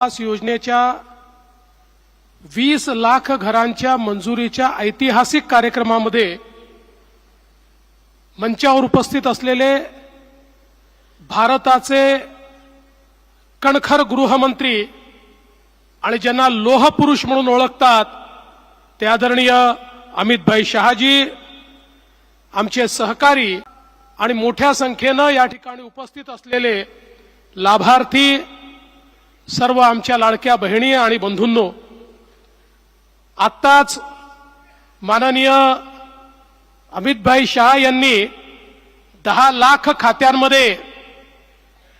आवास योजनेच्या वीस लाख घरांच्या मंजुरीच्या ऐतिहासिक कार्यक्रमामध्ये मंचावर उपस्थित असलेले भारताचे कणखर गृहमंत्री आणि ज्यांना लोहपुरुष म्हणून ओळखतात ते आदरणीय अमितभाई शहाजी आमचे सहकारी आणि मोठ्या संख्येनं या ठिकाणी उपस्थित असलेले लाभार्थी सर्व आमच्या लाडक्या बहिणी आणि बंधूंनो आत्ताच माननीय अमितभाई शहा यांनी दहा लाख खात्यांमध्ये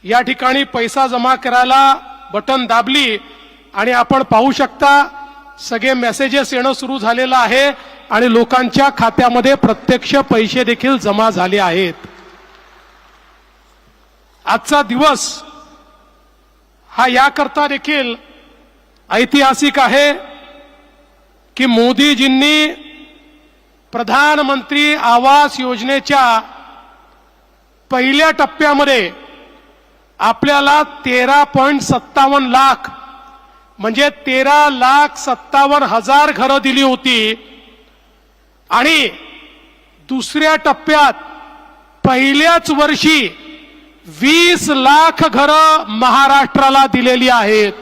या ठिकाणी पैसा जमा करायला बटन दाबली आणि आपण पाहू शकता सगळे मेसेजेस येणं सुरू झालेलं आहे आणि लोकांच्या खात्यामध्ये प्रत्यक्ष पैसे देखील जमा झाले आहेत. आजचा दिवस हा याकरता देखील ऐतिहासिक आहे की मोदीजींनी प्रधानमंत्री आवास योजनेच्या पहिल्या टप्प्यामध्ये आपल्याला तेरा पॉईंट सत्तावन्न लाख म्हणजे तेरा लाख सत्तावन्न हजार घरं दिली होती. आणि दुसऱ्या टप्प्यात पहिल्याच वर्षी वीस लाख घरं महाराष्ट्राला दिलेली आहेत.